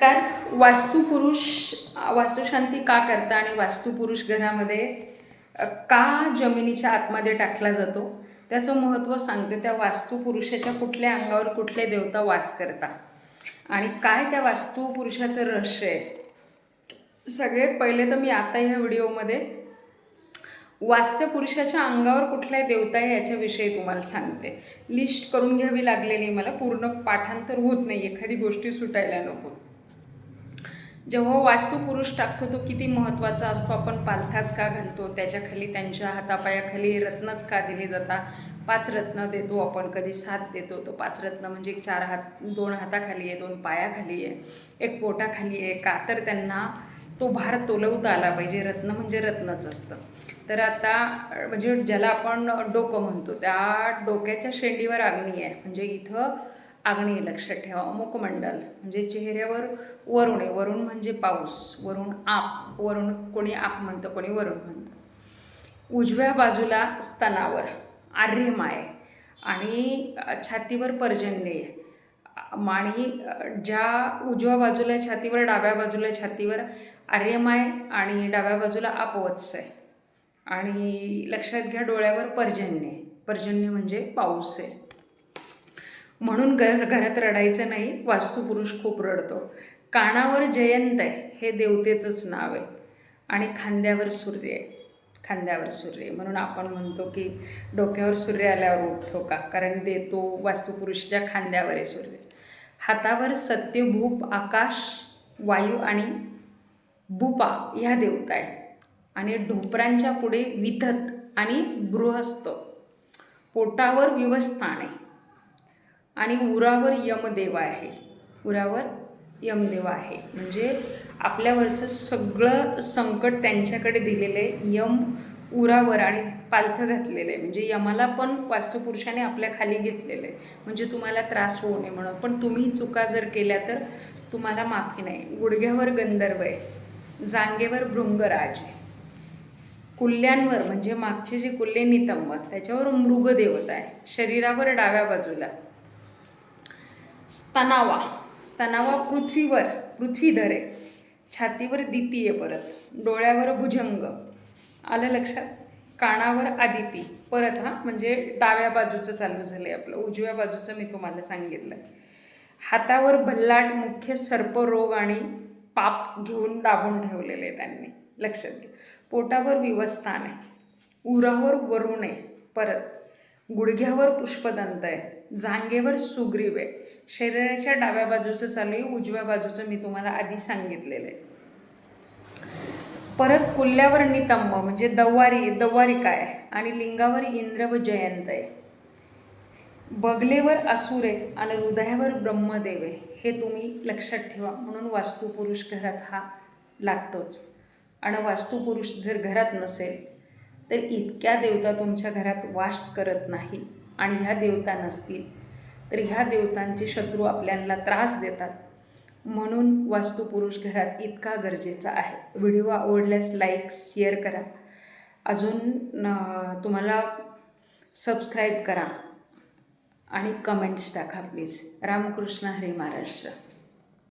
तर वास्तुपुरुष वास्तुशांती का करता आणि वास्तुपुरुष घरामध्ये का जमिनीच्या आतमध्ये टाकला जातो? त्याचं महत्त्व सांगते. त्या वास्तुपुरुषाच्या कुठल्या अंगावर कुठले देवता वास करता आणि काय त्या वास्तुपुरुषाचं रहस्य आहे? सगळ्यात पहिले तर मी आता ह्या व्हिडिओमध्ये वास्तुपुरुषाच्या अंगावर कुठल्या देवता आहे याच्याविषयी तुम्हाला सांगते. लिस्ट करून घ्यावी लागलेली आहे मला. पूर्ण पाठांतर होत नाही. एखादी गोष्टी सुटायला नको. जेव्हा वास्तुपुरुष टाकतो तो किती महत्त्वाचा असतो आपण पालथाच का घालतो त्याच्याखाली त्यांच्या हातापायाखाली रत्नच का दिले जातात पाच रत्न देतो आपण कधी सात देतो तो पाच रत्न म्हणजे चार हात दोन हाताखाली आहे दोन पायाखाली आहे एक पोटाखाली आहे का तर त्यांना तो भार तोलवता आला पाहिजे. रत्न म्हणजे रत्नच असतं. तर आता म्हणजे ज्याला आपण डोकं म्हणतो त्या डोक्याच्या शेंडीवर अग्नी आहे. म्हणजे इथं आग्नेय लक्षात ठेवा. मुखमंडल म्हणजे चेहऱ्यावर वरुण. आहे वरुण म्हणजे पाऊस. वरुण आप. वरुण कोणी आप म्हणतं कोणी वरुण म्हणतं. उजव्या बाजूला स्तनावर आर्यमाय. आणि छातीवर पर्जन्य आहे आणि ज्या उजव्या बाजूला छातीवर डाव्या बाजूला छातीवर आर्यमाय आणि डाव्या बाजूला अपवत्स आहे आणि लक्षात घ्या डोळ्यावर पर्जन्य. आहे पर्जन्य म्हणजे पाऊस आहे म्हणून घर घरात रडायचं नाही वास्तुपुरुष खूप रडतो. कानावर जयंत आहे हे देवतेचंच नाव आहे. आणि खांद्यावर सूर्य आहे. खांद्यावर सूर्य आहे. म्हणून आपण म्हणतो की डोक्यावर सूर्य आल्यावर उठतो का? कारण देतो वास्तुपुरुषच्या खांद्यावर आहे सूर्य. हातावर सत्यभूप आकाश वायू आणि बुपा ह्या देवता आहे आणि ढोपरांच्या पुढे विधत आणि बृहस्थ पोटावर विवस्थान आहे. आणि उरावर यमदेव आहे. उरावर यमदेव आहे. म्हणजे आपल्यावरचं सगळं संकट त्यांच्याकडे दिलेलं आहे यम उरावर आणि पालथं घातलेलं. आहे म्हणजे यमाला पण वास्तुपुरुषाने आपल्या खाली घेतलेलं. आहे म्हणजे तुम्हाला त्रास होऊ नये म्हणून. पण तुम्ही चुका जर केल्या तर तुम्हाला माफी नाही. गुडघ्यावर गंधर्व आहे. जांगेवर भृंगराज आहे. कुल्ल्यांवर म्हणजे मागचे जे कुल्ले नितंब त्याच्यावर मृगदेवता आहे. शरीरावर डाव्या बाजूला. स्तनावा. स्तनावा पृथ्वीवर पृथ्वीधर. आहे छातीवर द्वितीय परत. डोळ्यावर भुजंग. आलं लक्षात? कानावर आदिती. परत हा म्हणजे डाव्या बाजूचं चालू झालं आहे आपलं. उजव्या बाजूचं मी तुम्हाला सांगितलं हातावर भल्लाट मुख्य सर्परोग आणि पाप घेऊन दाबून ठेवलेले आहे त्यांनी. लक्षात घ्या. पोटावर विवस्थान आहे. उरावर वरुण आहे. परत. गुडघ्यावर पुष्पदंत आहे. जांगेवर सुग्रीव आहे. शरीराच्या डाव्या बाजूचं चालू आहे उजव्या बाजूचं मी तुम्हाला आधी सांगितलेलं आहे. परत कुल्ल्यावर नितंब म्हणजे दवारी दव्वारी काय आहे? आणि लिंगावर इंद्र व जयंत आहे. बगलेवर असुर आहे आणि हृदयावर ब्रह्मदेव आहे. हे तुम्ही लक्षात ठेवा. म्हणून वास्तुपुरुष घरात हा लागतोच. आणि वास्तुपुरुष जर घरात नसेल तर इतक्या देवता तुमच्या घरात वास करत नाही आणि ह्या देवता नसतील. तर ह्या देवतांचे शत्रू आपल्याला त्रास देतात. म्हणून वास्तुपुरुष घरात इतका गरजेचा आहे. व्हिडिओ आवडल्यास लाईक शेअर करा. अजून तुम्हाला सबस्क्राईब करा आणि कमेंट्स टाका प्लीज. रामकृष्ण हरी महाराष्ट्र